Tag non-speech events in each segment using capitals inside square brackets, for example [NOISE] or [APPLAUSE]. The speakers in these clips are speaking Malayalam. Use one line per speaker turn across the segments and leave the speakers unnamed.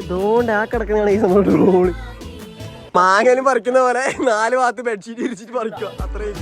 ഇതുകൊണ്ട് ആ കിടക്കുന്നതാണ് ഈ നമ്മുടെ റോൾ മാങ്ങലും പറിക്കുന്ന പോലെ നാല് ഭാഗത്ത് ബെഡ്ഷീറ്റ് ഇരിച്ചിട്ട് പറിക്കുക. അത്രയും.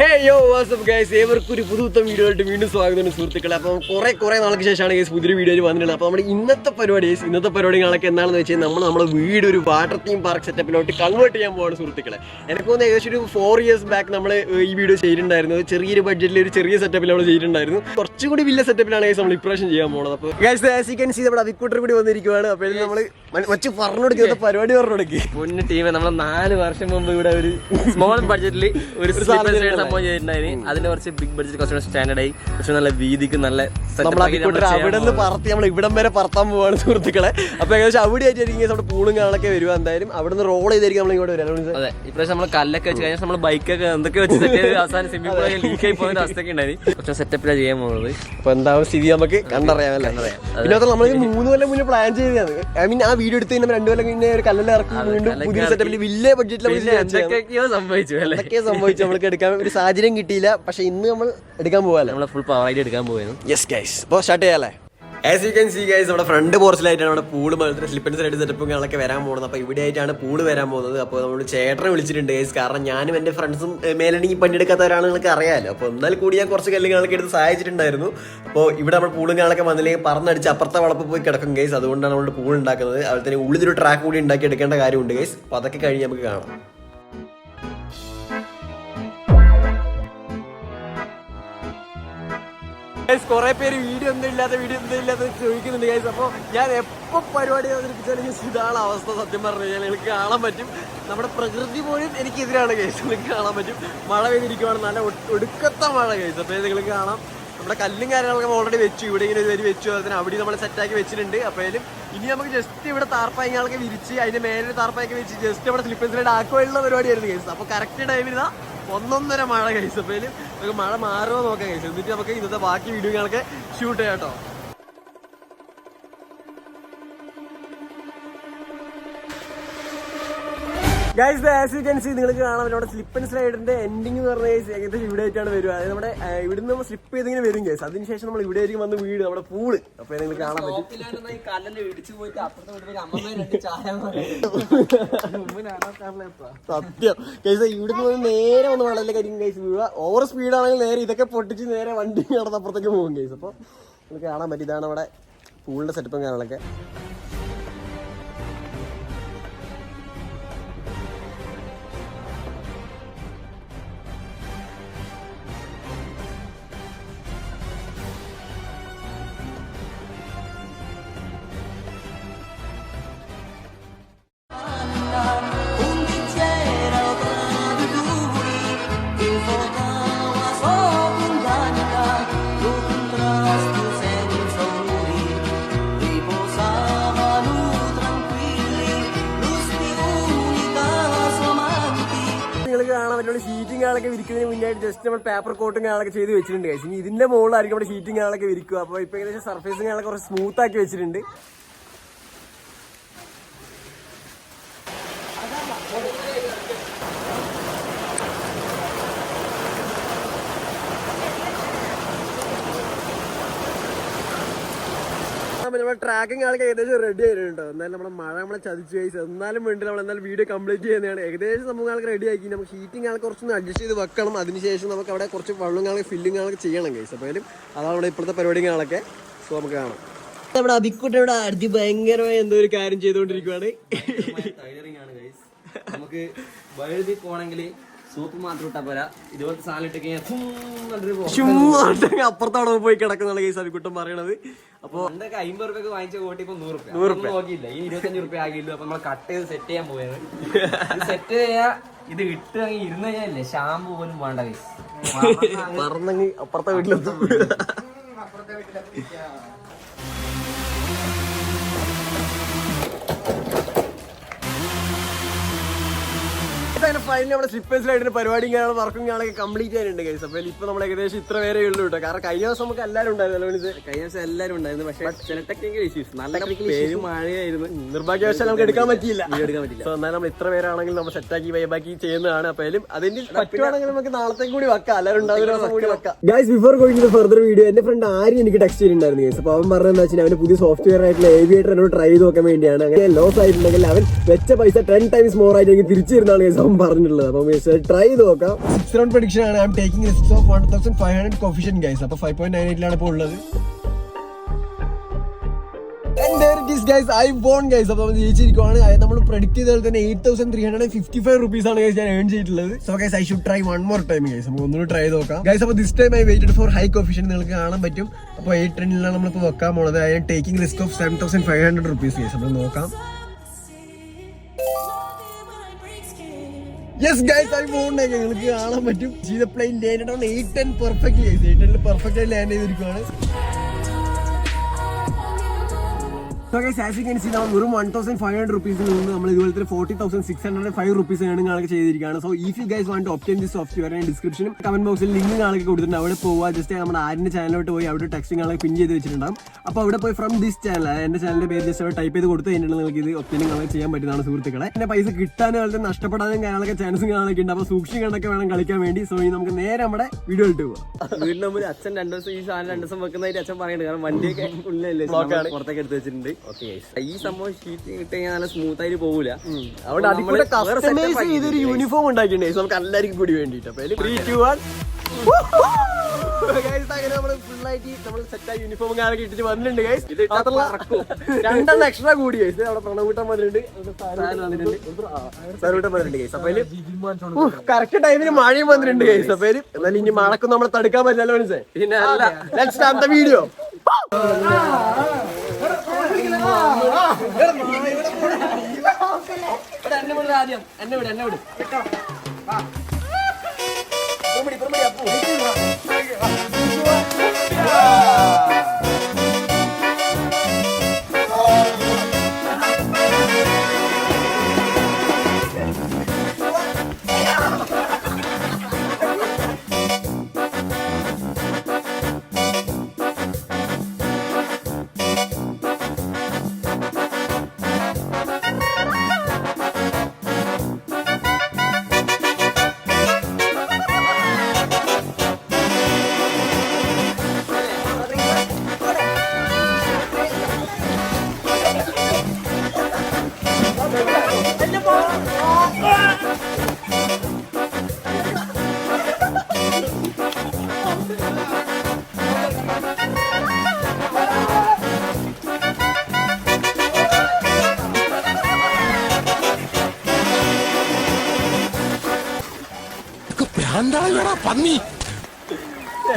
ഹേ യോ വാട്സ്ആപ്പ് ഗൈസ് ഏവർക്കും ഒരു പുതുത്തം വീഡിയോ ആയിട്ട് വീണ്ടും സ്വാഗതം സുഹൃത്തുക്കളെ. അപ്പം കുറേ കുറെ നാൾക്ക് ശേഷമാണ് ഗൈസ് പുതിയൊരു വീഡിയോയിൽ വന്നിട്ടുള്ളത്. അപ്പോൾ നമ്മുടെ ഇന്നത്തെ പരിപാടി ഗൈസ് ഇന്നത്തെ പരിപാടികളൊക്കെ എന്താണെന്ന് വെച്ചാൽ നമ്മൾ നമ്മുടെ വീട് ഒരു വാട്ടർ തീം പാർക്ക് സെറ്റപ്പിലോട്ട് കൺവേർട്ട് ചെയ്യാൻ പോവാണ് സുഹൃത്തുക്കളെ. എനിക്ക് തോന്നുന്നു ഏകദേശം ഒരു ഫോർ ഇയേഴ്സ് ബാക്ക് നമ്മൾ ഈ വീഡിയോ ചെയ്തിട്ടുണ്ടായിരുന്നു. ചെറിയൊരു ബഡ്ജറ്റിൽ ഒരു ചെറിയ സെറ്റപ്പിൽ നമ്മൾ ചെയ്തിട്ടുണ്ടായിരുന്നു. കുറച്ചുകൂടി വലിയ സെറ്റപ്പിലാണ് ഗൈസ് നമ്മൾ ഇപ്രാവശ്യം ചെയ്യാൻ പോകുന്നത് അപ്പോൾ guys as you can see നമ്മുടെ അവിക്കൂട്ടർ കൂടി വന്നിരിക്കുകയാണ് അപ്പോൾ നമ്മൾ മച്ച് പറഞ്ഞു കൊടുക്കുക പരിപാടി പറഞ്ഞു കൊടുക്കുക
പൊന്നു ടീം നമ്മൾ നാല് വർഷം മുമ്പ് ഇവിടെ ഒരു സ്മോൾ ബഡ്ജറ്റിൽ ഒരു സംഭവം ചെയ്തിട്ടുണ്ടായിരുന്നു അതിന്റെ കുറച്ച് ബിഗ് ബഡ്ജറ്റ് കുറച്ചുകൂടെ സ്റ്റാൻഡേർഡ് ആയി. പക്ഷെ നല്ല വീതിക്ക് നല്ല
അവിടെ നിന്ന് പറത്തി നമ്മൾ ഇവിടം വരെ പറത്താൻ പോവാണ് സുഹൃത്തുക്കളെ. അപ്പൊ ഏകദേശം അവിടെ ആയിട്ടായിരിക്കും നമ്മുടെ പൂളും കാണൊക്കെ വരുവാ എന്തായാലും. അവിടെ നിന്ന് റോൾ ചെയ്തായിരിക്കും നമ്മൾ ഇങ്ങോട്ട് വരാം
അതെ. ഇപ്രാവശ്യം നമ്മൾ കല്ലൊക്കെ വെച്ച് കഴിഞ്ഞാൽ നമ്മൾ ബൈക്കൊക്കെ എന്തൊക്കെ വെച്ച് സെറ്റ് ചെയ്ത് അവസാനം സ്വിമ്മിംഗ് പൂളൊക്കെ ലീക്ക് ആയി പോകുന്ന അവസ്ഥയൊക്കെ ഉണ്ടായിരുന്നു കുറച്ച് സെറ്റപ്പിലാണ് ചെയ്യാൻ പോകുന്നത്
അപ്പൊ എന്താവും സ്ഥിതി നമുക്ക് കണ്ടറിയാമല്ലേ പിന്നെ അത്. നമ്മൾ മൂന്ന് കൊല്ലം മുന്നേ പ്ലാൻ ചെയ്തതാണ്. ഐ മീൻ ആ വീഡിയോ എടുത്ത് രണ്ടു കൊല്ലം കഴിഞ്ഞ ഒരു കല്ലെല്ലാം ഇറക്കി. വീണ്ടും പുതിയ. സെറ്റപ്പിൽ വലിയ ബഡ്ജറ്റിൽ
സംഭവിച്ചു അല്ലേ?
എന്തൊക്കെ സംഭവിച്ചു. നമ്മൾക്ക് എടുക്കാൻ ഒരു സാഹചര്യം കിട്ടിയില്ല. പക്ഷെ ഇന്ന് നമ്മൾ എടുക്കാൻ പോകാല്ലോ
നമ്മളെ ഫുൾ പവറായിട്ട് എടുക്കാൻ പോവുകയാണ്
യെസ് ഗൈസ് അപ്പോൾ start ചെയ്യാല്ലേ as you can see guys നമ്മുടെ ഫ്രണ്ട് പോർച്ചിലായിട്ടാണ് നമ്മുടെ പൂൾ മത്സരം സ്ലിപ്പൻ സൈഡ് സെറ്റപ്പും കാര്യങ്ങളൊക്കെ വരാൻ പോകുന്നത്. അപ്പോൾ ഇവിടെ ആയിട്ടാണ് പൂൾ വരാൻ പോകുന്നത്. അപ്പോൾ നമ്മൾ ചേട്ടനെ വിളിച്ചിട്ടുണ്ട് ഗൈസ് കാരണം ഞാനും എന്റെ ഫ്രണ്ട്സും മേലണെങ്കിൽ പണിയെടുക്കാത്തവരാണ് നിങ്ങൾക്ക് അറിയാമല്ലോ അപ്പോൾ എന്നാൽ കൂടി ഞാൻ കുറച്ച് കല്ലുകളൊക്കെ എടുത്ത് സഹായിച്ചിട്ടുണ്ടായിരുന്നു. അപ്പോൾ ഇവിടെ നമ്മൾ പൂളും കാണൊക്കെ വന്നില്ലെങ്കിൽ പറന്നടിച്ച് അപ്പുറത്തെ വളപ്പ് പോയി കിടക്കും ഗൈസ് അതുകൊണ്ടാണ് നമ്മൾ പൂൾ ഉണ്ടാക്കുന്നത്. അതുപോലെ തന്നെ ഉള്ളിലൊരു ട്രാക്ക് കൂടി ഉണ്ടാക്കി എടുക്കേണ്ട കാര്യമുണ്ട് ഗൈസ് അപ്പോൾ അതൊക്കെ കഴിഞ്ഞ് നമുക്ക് കാണാം. ഗൈസ് കുറെ പേര് വീഡിയോ ഒന്നും ഇല്ലാത്ത വീഡിയോ ഒന്നും ഇല്ലാത്ത ചോദിക്കുന്നുണ്ട് ഗൈസ് അപ്പോൾ ഞാൻ എപ്പോൾ പരിപാടി അവതരിപ്പിച്ചാലും ഗൈസ് ഇതാണ് അവസ്ഥ. സത്യം പറഞ്ഞു കഴിഞ്ഞാൽ നിങ്ങൾക്ക് കാണാൻ പറ്റും. നമ്മുടെ പ്രകൃതി പോലും എനിക്കെതിരാണ് ഗൈസ് നിങ്ങൾക്ക് കാണാൻ പറ്റും. മഴ പെയ്തിരിക്കുവാണ്. നല്ല ഒടുക്കത്ത മഴ ഗൈസ് അപ്പോൾ നിങ്ങൾക്ക് കാണാം. നമ്മുടെ കല്ലും കാര്യങ്ങളൊക്കെ ഓൾറെഡി വെച്ചു. ഇവിടെ ഇങ്ങനെ ഇതുവരെ വെച്ചു. അതുപോലെ അവിടെ നമ്മൾ സെറ്റാക്കി വെച്ചിട്ടുണ്ട്. അപ്പോഴും ഇനി നമുക്ക് ജസ്റ്റ് ഇവിടെ താർപ്പായങ്ങളൊക്കെ വിരിച്ച് അതിന്റെ മേലെ താർപ്പായൊക്കെ വെച്ച് ജസ്റ്റ് ഇവിടെ സ്ലിപ്പൻസിലായിട്ട് ആക്കുവാനുള്ള പരിപാടിയായിരുന്നു ഗൈസ് അപ്പോൾ കറക്റ്റ് ടൈമിൽ ഒന്നൊന്നര മഴ കഴിച്ചു അപ്പോൾ നമുക്ക് മഴ മാറുമോ നോക്കാം കഴിച്ചു എന്നിട്ട് നമുക്ക് ഇന്നത്തെ ബാക്കി വീഡിയോകളൊക്കെ ഷൂട്ട് ചെയ്യാം കേട്ടോ. Guys as you can see നിങ്ങൾക്ക് കാണാം. നമ്മുടെ സ്ലിപ്പ് ആൻഡ് സ്ലൈഡിന്റെ എൻഡിങ് എന്ന് പറഞ്ഞ ഏകദേശം ഇവിടെ ആയിട്ടാണ് വരിക. അതായത് നമ്മുടെ ഇവിടുന്ന് നമ്മൾ സ്ലിപ്പ് ചെയ്തിങ്ങനെ വരും ഗൈസ് അതിനുശേഷം നമ്മൾ ഇവിടെ ആയിരിക്കും വന്ന് വീട് നമ്മുടെ പൂൾ അപ്പൊ നിങ്ങൾക്ക് കാണാൻ പറ്റും. സത്യം. ഗൈസ് ഇവിടുന്ന് വന്ന് നേരെ വന്ന് വെള്ളത്തിലെ കരിക്കും ഗൈസ് വീഴുക. ഓവർ സ്പീഡാണെങ്കിൽ നേരെ ഇതൊക്കെ പൊട്ടിച്ച് നേരെ വണ്ടി നടന്നപ്പുറത്തേക്ക് പോകും ഗൈസ് അപ്പോൾ നിങ്ങൾക്ക് കാണാൻ പറ്റും. ഇതാണ് നമ്മുടെ പൂളിന്റെ സെറ്റപ്പും കാര്യങ്ങളൊക്കെ. മുന്നായിട്ട് ജസ്റ്റ് നമ്മൾ പേപ്പർ കോട്ടും കാണാനൊക്കെ ചെയ്ത് വെച്ചിട്ടുണ്ട്. ഇനി ഇതിന്റെ മുകളിലായിരിക്കും നമ്മുടെ ഹീറ്റിംഗ് കാണാനൊക്കെ വിരിക്കുക അപ്പോൾ ഇപ്പോൾ ഏകദേശം സർഫേസും കാണാനൊക്കെ കുറച്ച് സ്മൂത്ത് ആക്കി വെച്ചിട്ടുണ്ട് നമ്മുടെ ട്രാക്കിംഗ് ആൾക്ക് ഏകദേശം റെഡി ആയിട്ടുണ്ട്. എന്നാലും നമ്മുടെ മഴ നമ്മളെ ചതിച്ചു കഴിച്ചു എന്നാലും വേണ്ടി നമ്മൾ എന്നാലും വീഡിയോ കംപ്ലീറ്റ് ചെയ്യുന്നതാണ്. ഏകദേശം നമുക്ക് ആൾക്ക് റെഡി ആക്കി. നമുക്ക് ഹീറ്റിംഗ് ആൾക്ക് കുറച്ചൊന്ന് അഡ്ജസ്റ്റ് ചെയ്ത് വെക്കണം. അതിനുശേഷം നമുക്ക് അവിടെ കുറച്ച് വെള്ളം കാണാൻ ഫില്ലിംഗ് ആൾക്ക് ചെയ്യണം കഴിച്ചു അപ്പോൾ അതാണ് നമ്മുടെ ഇപ്പോഴത്തെ പരിപാടികളൊക്കെ സോ നമുക്ക് കാണാം. നമ്മുടെ അബിക്കുട്ട ഇവിടെ അടി ഭയങ്കരമായ എന്തോ ഒരു കാര്യം ചെയ്തുകൊണ്ടിരിക്കുവാണ്.
നമുക്ക് വഴുതി പോണെങ്കിൽ സൂപ്പ് മാത്രം ഇട്ടാ പോരാ. ഇതുപോലത്തെ സാധനം ഇട്ട് കഴിഞ്ഞാൽ ഫും നല്ലൊരു പോ-
ചുമ്മാ അപ്പുറത്തവിടെ പോയി കിടക്കുന്ന കേസ് അബിക്കുട്ടൻ പറയണത്. അപ്പോൾ
എന്തൊക്കെ അമ്പത് റുപ്യൊക്കെ വാങ്ങിച്ച കോട്ടി ഇപ്പൊ നൂറ് റുപ്യ. നൂറ് നോക്കിയില്ല? ഈ ഇരുപത്തഞ്ച് റുപ്യ ആകില്ല അപ്പൊ നമ്മൾ കട്ട് ചെയ്ത് സെറ്റ് ചെയ്യാൻ പോയത് [LAUGHS] സെറ്റ് ചെയ്യാ ഇത് ഇട്ട് അങ്ങ് ഇരുന്ന് കഴിഞ്ഞാലേ ഷാമ്പു പോലും വേണ്ട കൈ
പറഞ്ഞെങ്കിൽ [LAUGHS] അപ്പുറത്തെ വീട്ടിലെത്തും. അങ്ങനെ ഫൈനലി നമ്മുടെ സ്ലിപ്പേഴ്സിലായിട്ട് പരിപാടിയും കാര്യങ്ങളും വർക്കും കാര്യങ്ങളൊക്കെ കംപ്ലീറ്റ് ചെയ്യാനുണ്ട് ഗൈസ് അപ്പോൾ ഇപ്പൊ നമ്മൾ ഏകദേശം ഇത്ര പേരെ ഉള്ളൂ കേട്ടോ കാരണം കഴിഞ്ഞ ദിവസം നമുക്ക് എല്ലാവരും ഉണ്ടായിരുന്നു
കഴിഞ്ഞ ദിവസം എല്ലാവരും ഉണ്ടായിരുന്നു. പക്ഷേ ചില ടെക്നിക്കൽ ഇഷ്യൂസ് നല്ല പേര് മഴയായിരുന്നു.
നിർഭാഗ്യവശാൽ നമുക്ക് എടുക്കാൻ പറ്റിയില്ല.
എടുക്കാൻ പറ്റില്ല
സോ [LAUGHS] എന്നാലും നമ്മൾ ഇത്ര പേരാണെങ്കിൽ നമ്മൾ സെറ്റാക്കി വൈബാക്കി ചെയ്യുന്നതാണ്. അപ്പൊ അതിന് അതിന്റെ പറ്റുവാണെങ്കിൽ നമുക്ക് നാളത്തേക്ക് കൂടി വെക്കാം. എല്ലാവരും ഉണ്ടാവുന്ന ദിവസം കൂടി വെക്കാം. Guys before going further video എന്റെ ഫ്രണ്ട് ആരും എനിക്ക് ടെക്സ്റ്റ് ചെയ്തിട്ടുണ്ടായിരുന്നു ഗൈസ് അപ്പൊ അവൻ പറഞ്ഞതെന്ന് വെച്ചാൽ അവന് പുതിയ സോഫ്റ്റ്വെയർ ആയിട്ടുള്ള ഏവിയേറ്റർ എന്നോട് ട്രൈ ചെയ്ത് നോക്കാൻ വേണ്ടിയാണ്. അങ്ങനെ ലോസ് ആയിട്ടുണ്ടെങ്കിൽ അവൻ വെച്ച പൈസ ടെൻ ടൈംസ് മോർ ആയിട്ട് എനിക്ക് തിരിച്ചു തരുന്നതാണ് ഗൈസ് അവൻ പറഞ്ഞിട്ടുള്ളത്. അപ്പൊ ട്രൈ നോക്കാം. സിക്സ് റൗണ്ട് പ്രഡിക്ഷൻ ആണ്. I'm taking risk of one thousand five hundred coefficient guys അപ്പൊ ഫൈവ് പോയിന്റ് നയൻ എയ്റ്റിലാണ് ഇപ്പോൾ ഉള്ളത്. ഐ ബോൺ ഗൈസ് അപ്പൊ നമ്മൾ ജയിച്ചിരിക്കുവാണ്. നമ്മൾ പ്രഡിക്ട് ചെയ്ത പോലെ തന്നെ eight thousand three hundred fifty five rupees ആണ് ഞാൻ ഏൺ ചെയ്തിട്ടുള്ളത്. So guys I should try one more time guys നമുക്ക് ഒന്നുകൂടി ട്രൈ നോക്കാം. ഗൈസ് അപ്പോൾ this time I waited for high coefficient നിങ്ങൾക്ക് കാണാൻ പറ്റും. അപ്പോൾ എയ്റ്റ് ടെന്നിലാണ് നമ്മളിപ്പോൾ വെക്കാൻ പോണത്. I taking risk of seven thousand five hundred rupees guys നമ്മൾ നോക്കാം. യെസ് ഗൈസ് ഐ ഫോണിനെ നിങ്ങൾക്ക് കാണാൻ പറ്റും. Jeetha plane land on eight ten perfect eight ടെന്നിൽ perfect land ചെയ്തിരിക്കുവാണ്. So guys, as you can see, നമ്മൾ വെറും വൺ തൗസൻഡ് ഫൈവ് ഹൺഡ്രഡ് റുപ്പീസിൽ നിന്ന് നമ്മൾ ഇതുപോലത്തെ forty thousand six hundred five rupees earning ചെയ്തിരിക്കുകയാണ്. So if you guys want obtain this software ഡിസ്ക്രിപ്ഷനും comment ബോക്സിൽ ലിങ്ക് ആൾക്ക് കൊടുത്തിട്ടുണ്ട്. അവിടെ പോവുക ജസ്റ്റ് നമ്മുടെ ആരിന്റെ ചാനലിലോട്ട് പോയി. അവിടെ ടെക്സ്റ്റിംഗ് ആളെ പിൻ ചെയ്ത് വെച്ചിട്ടുണ്ടാവും. അപ്പോൾ അവിടെ പോയി ഫ്രം ദിസ് ചാനൽ എന്റെ ചാനലിന്റെ പേര് ജസ്റ്റ് അവിടെ ടൈപ്പ് ചെയ്ത് കൊടുത്ത് കഴിഞ്ഞിട്ട് നിങ്ങൾക്ക് ഇത് ഒപ്റ്റൈനിങ് ആളെ ചെയ്യാൻ പറ്റുന്നതാണ് സുഹൃത്തുക്കളെ. പിന്നെ പൈസ കിട്ടാനും അതുപോലെ നഷ്ടപ്പെടാനും കാര്യങ്ങളൊക്കെ ചാൻസും കാര്യങ്ങളൊക്കെ ഉണ്ട്. അപ്പോൾ സൂക്ഷിക്കണൊക്കെ വേണം കളിക്കാൻ വേണ്ടി. സോ ഇനി നമുക്ക് നേരെ നമ്മുടെ വീഡിയോ പോകാം പോവാം.
വീടിന് മുമ്പിൽ അച്ഛൻ രണ്ടു ദിവസം ഈ സാധനം രണ്ടു ദിവസം വെക്കുന്നതായിട്ട് അച്ഛൻ പറയുന്നുണ്ട്. കാരണം വണ്ടിയൊക്കെ ഉള്ളിലല്ലേ?
ആണ്.
പുറത്തേക്ക് എടുത്ത് വെച്ചിട്ടുണ്ട്. ഈ സംഭവം ഷീറ്റ് കിട്ടി കഴിഞ്ഞാൽ നല്ല സ്മൂത്ത് ആയിട്ട് പോകൂല
അവിടെ അതിൽ കൂടെ കസ്റ്റമൈസ് ചെയ്തൊരു യൂണിഫോം ഉണ്ടാക്കിയിട്ടുണ്ട് നമുക്ക് എല്ലാവർക്കും കൂടി വേണ്ടിയിട്ട്. അപ്പൊ ത്രീ ടു വൺ അങ്ങനെ നമ്മൾ ഫുള്ളായിട്ട് നമ്മൾ സെറ്റ് യൂണിഫോം കാര്യമൊക്കെ ഇട്ടിട്ട് വന്നിട്ടുണ്ട് ഗൈസ്
ഇത് ഇട്ടാ പറക്കും. [LAUGHS]
രണ്ടെണ്ണം എക്സ്ട്രാ കൂടി ഗൈസ് അവിടെ പ്രണവൂട്ടം വന്നിട്ടുണ്ട്. സാരൂട്ടം വന്നിട്ടുണ്ട്. ഗൈസ് അപ്പൊ കറക്റ്റ് ടൈമിന് മഴയും വന്നിട്ടുണ്ട് ഗൈസ് അപ്പൊ എന്നാലും ഇനി മഴക്കൊന്നും നമ്മളെ തടുക്കാൻ പറ്റില്ലല്ലോ മനസ്സേ
പിന്നെ
വീഡിയോ
എന്നെ ആദ്യം എന്നെ വിട് എന്നെ വിട്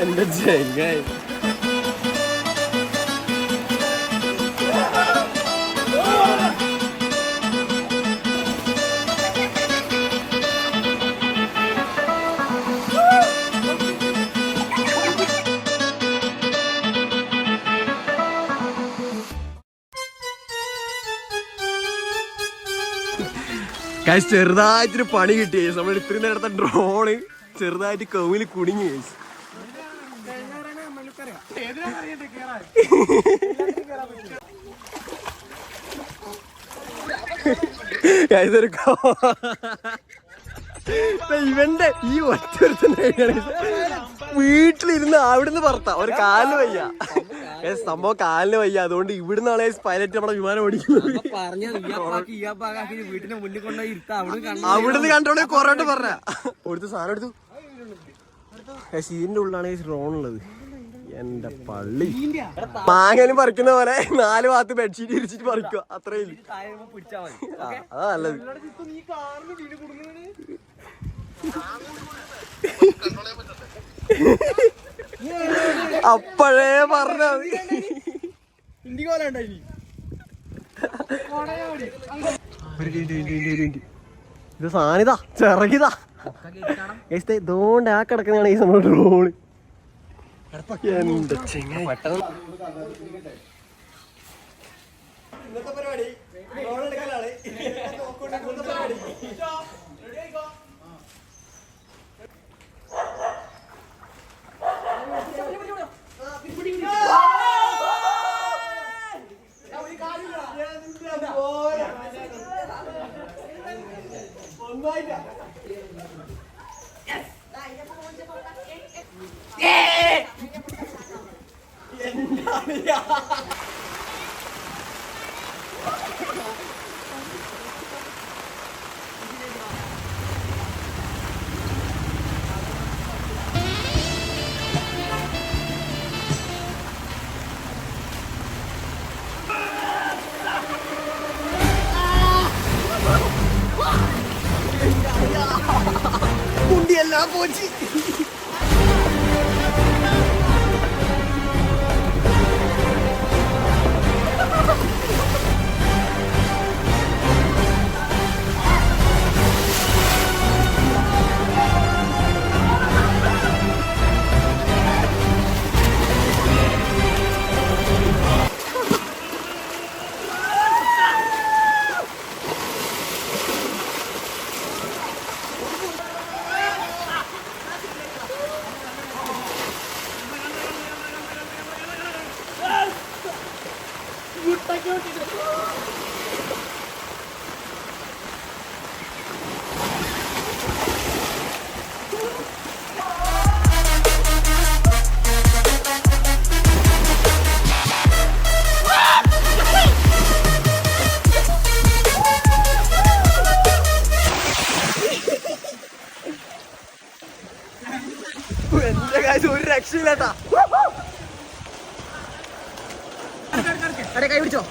എന്റെ ചെങ്ങായി ചെറുതായിട്ടൊരു പണി കിട്ടി. നമ്മൾ ഇത്രയും നേരത്തെ ഡ്രോണ് ചെറുതായിട്ട് കവിൽ കുടുങ്ങി. ഇവന്റെ ഈ ഒറ്റ വീട്ടിലിരുന്ന് അവിടുന്ന് പറത്ത. ഒരു കാലിന് വയ്യ. സംഭവം കാലിന് വയ്യ. അതുകൊണ്ട് ഇവിടുന്ന് ആളെ പൈലറ്റ് നമ്മുടെ വിമാനം ഓടിക്കുന്നത്. അവിടുന്ന് കണ്ടോണ്ട് കൊറോട്ട് പറഞ്ഞ ഒരുത്ത സാധനം എടുത്തു. ഇതിന്റെ ഉള്ളിലാണ് റോൺ ഉള്ളത്. എന്റെ പള്ളി. മാങ്ങനും പറിക്കുന്ന പോലെ നാല് ഭാഗത്ത് ബെഡ്ഷീറ്റ് ഇരിച്ചിട്ട് പറിക്കുക. അത്രേ അതല്ലത് അപ്പഴേ അപ്പോഴേ പറഞ്ഞ ഇത് സാനിതാ ചെറകിതാ. ഇതുകൊണ്ട് ആ കിടക്കുന്നതാണ് ഈ നമ്മുടെ റോൾ എന്റെ ചെങ്ങായി. ഇന്നത്തെ പരിപാടി. എന്റെ കാര്യം ഒരു രക്ഷയില്ലാട്ടാ കൈ പിടിച്ചോ.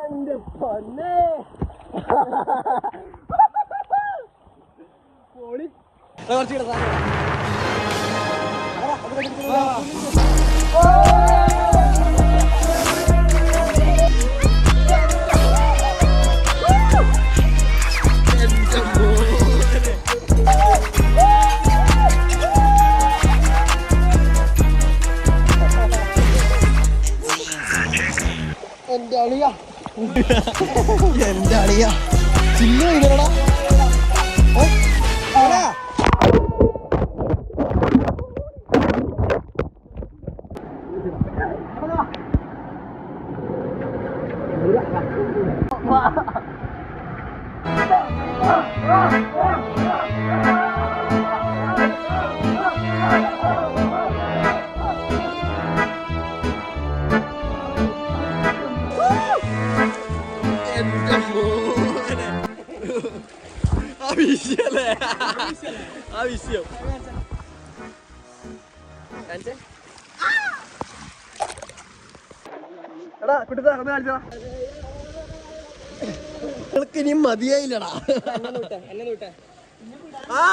എന്റെ പൊന്നേ പൊളി കുറച്ച് കിടത്താ Yeah. [LAUGHS] വിഷയം? എടാ കുട്ടിത്താ ഒന്ന് കാണിച്ചോ. നിങ്ങൾക്ക് ഇനി മതിയായില്ലടാ. ആ.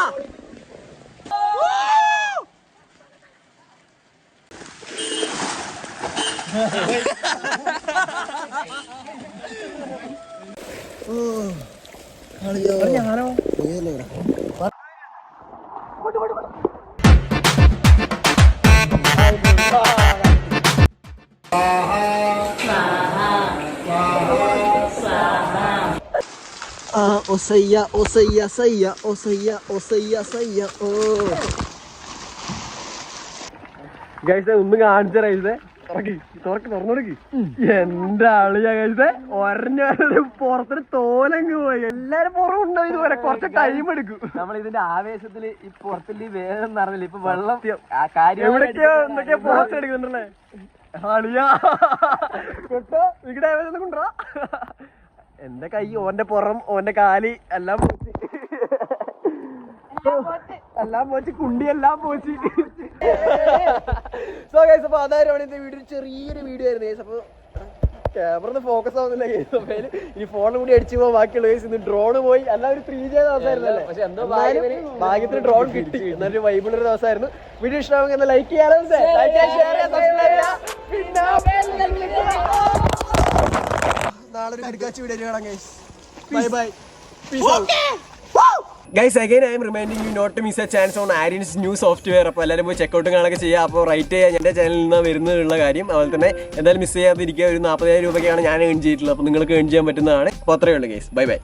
ഞാനോ ആ ഒസയ്യ ഒസയ്യ സയ്യ ഒസയ്യ ഒസയ്യ സയ്യ ഓ ഗൈസെ ഒന്ന് കാണിച്ച റൈസേ എന്റെ ആളിയാ ഗൈസെ ഒരഞ്ഞ പുറത്തിന് തോലങ്ങ് പോയി. എല്ലാരും പുറമുണ്ടോ ഇതുവരെ? കുറച്ച് ടൈം എടുക്കും.
നമ്മൾ ഇതിന്റെ ആവേശത്തിൽ ഈ പുറത്തിൽ വേഗം നടന്നില്ല? ഇപ്പൊ വെള്ളം
എവിടൊക്കെയോ എന്തൊക്കെയോ പോസ്റ്റ് എടുക്കുന്നുണ്ടല്ലേ? ആളിയാ കേട്ടോ? ഇവിടെ ആവേശം കൊണ്ടുവാ എന്റെ കൈ ഓന്റെ പുറം ഓന്റെ കാലി എല്ലാം പോച്ച് എല്ലാം പോച്ച്. കുണ്ടി എല്ലാം പോച്ച്. സോ ഗൈസ് അപ്പൊ അതായിരുന്നു ഇന്നത്തെ വീഡിയോ ചെറിയൊരു വീഡിയോ ആയിരുന്നു ഗൈസ് അപ്പൊ ക്യാമറ ഫോക്കസ് ആവുന്നില്ല ഗൈസ് അതിൽ ഈ ഫോണിൽ കൂടി അടിച്ചു പോകാൻ ബാക്കിയുള്ള ഗൈസ് ഇന്ന് ഡ്രോൺ പോയി. എല്ലാം ഒരു ത്രീ ജെ ദിവസമായിരുന്നല്ലേ
പക്ഷെ എന്തോ
എന്നാലും ഭാഗ്യത്തിന് ഡ്രോൺ കിട്ടി. എന്നൊരു വൈബിളുള്ള ഒരു ദിവസമായിരുന്നു. വീഡിയോ ഇഷ്ടമാണെങ്കിൽ ഒന്ന് ലൈക്ക് ചെയ്യാലോ ലൈക്ക് ചെയ്യാൻ ഷെയർ ചെയ്യാൻ സബ്സ്ക്രൈബ് ചെയ്യാം പിന്നെ നാളെ ഒരു കിടക്കാച്ച വീഡിയോ കാണാം guys bye bye guys again I'm reminding you not miss a chance on Aryans new software അപ്പോൾ എല്ലാവരും പോയി ചെക്കൗട്ടും കാണൊക്കെ ചെയ്യുക. അപ്പോൾ റൈറ്റ് ചെയ്യാൻ എന്റെ ചാനലിൽ നിന്ന് വരുന്നതുള്ള കാര്യം അതുപോലെ തന്നെ എന്തായാലും മിസ് ചെയ്യാതിരിക്കുക. ഒരു നാൽപ്പതിനായിരം രൂപയ്ക്കാണ് ഞാൻ ഏൺ ചെയ്തിട്ടുള്ളത്. അപ്പോൾ നിങ്ങൾക്ക് ഏൺ ചെയ്യാൻ പറ്റുന്നതാണ്. അപ്പോൾ അത്രയേ ഉള്ളൂ ഗൈസ് ബൈ ബൈ